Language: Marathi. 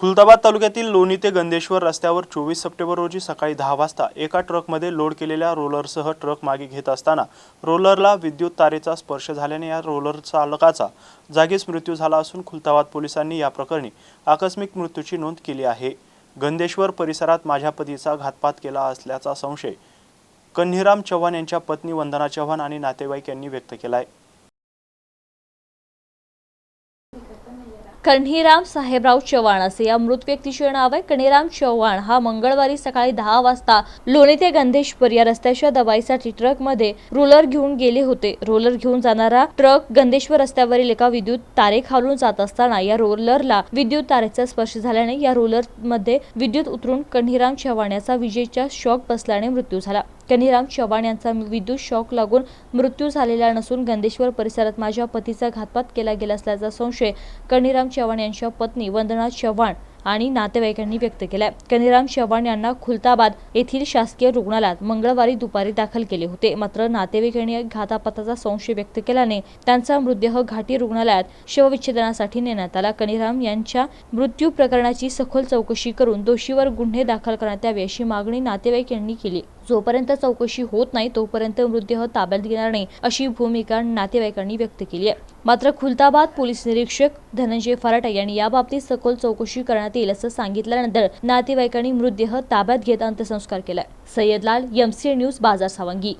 खुलताबाद तालुक्यातील लोणी ते गंदेश्वर रस्त्यावर चोवीस सप्टेंबर रोजी सकाळी दहा वाजता एका ट्रकमध्ये लोड केलेल्या रोलरसह ट्रक मागे घेत असताना रोलरला विद्युत तारेचा स्पर्श झाल्याने या रोलर चालकाचा जागीच मृत्यू झाला असून खुलताबाद पोलिसांनी या प्रकरणी आकस्मिक मृत्यूची नोंद केली आहे. गंदेश्वर परिसरात माझ्या पतीचा घातपात केला असल्याचा संशय कन्हीराम चव्हाण यांच्या पत्नी वंदना चव्हाण आणि नातेवाईक यांनी व्यक्त केला आहे कन्हीराम साहेबराव चव्हाण असे या मृत व्यक्तीचे नाव आहे. कन्हीराम चव्हाण हा मंगळवारी सकाळी दहा वाजता लोणी ते गंधेश्वर या रस्त्याच्या दवाईसाठी ट्रकमध्ये रोलर घेऊन गेले होते. रोलर घेऊन जाणारा ट्रक गंधेश्वर रस्त्यावरील एका विद्युत तारेखालून जात असताना या रोलरला विद्युत तारेचा स्पर्श झाल्याने या रोलरमध्ये विद्युत उतरून कन्हीराम चव्हाण याचा विजेचा शॉक बसल्याने मृत्यू झाला. कन्हीराम चव्हाण यांचा विद्युत शॉक लागून मृत्यू झालेला नसून गंधेश्वर परिसरात माझ्या पतीचा घातपात केला गेला असल्याचा संशय कन्हीराम चव्हाण यांच्या पत्नी वंदना चव्हाण आणि नातेवाईकांनी व्यक्त केलाय. कनिराम चव्हाण यांना खुलताबाद येथील शासकीय रुग्णालयात मंगळवारी दुपारी दाखल केले होते. मात्र नातेवाईकांनी घातापाताचा संशय व्यक्त केल्याने त्यांचा मृतदेह घाटी रुग्णालयात शवविच्छेदनासाठी नेण्यात आला. कनिराम यांच्या मृत्यू प्रकरणाची सखोल चौकशी करून दोषीवर गुन्हे दाखल करण्यात यावे अशी मागणी नातेवाईक यांनी केली. जोपर्यंत चौकशी होत नाही तोपर्यंत मृतदेह ताब्यात घेणार नाही अशी भूमिका नातेवाईकांनी व्यक्त केली आहे. मात्र खुलताबाद पोलीस निरीक्षक धनंजय फराटे यांनी याबाबतीत सखोल चौकशी करण्यात येईल असं सांगितल्यानंतर नातेवाईकांनी मृतदेह ताब्यात घेत अंत्यसंस्कार केला. सय्यद लाल एमसीए न्यूज बाजार सावंगी.